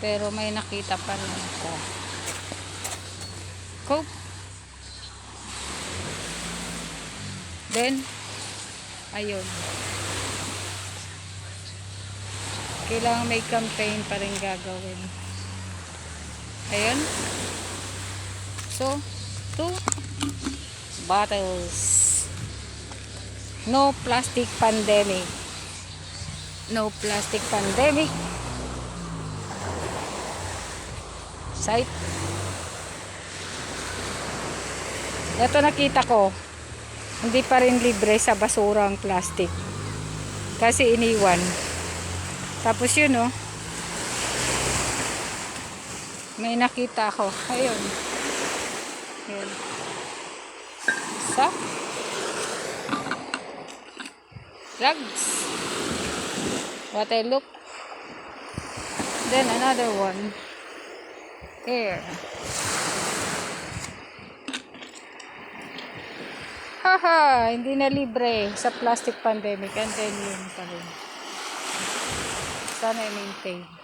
Pero may nakita pa rin ako. Coke. Then, ayun. Kailangan may campaign pa rin gagawin. Ayun. So, two bottles. No plastic pandemic. No plastic pandemic. Site. Ito nakita ko. Hindi pa rin libre sa basura ang plastic. Kasi iniwan. Tapos yun oh. May nakita ako. Ayun. Ayun. Isa. Drugs. What I look. Then another one. Here. Haha, hindi na libre sa plastic pandemic and then yun pa rin. Sana i-maintain.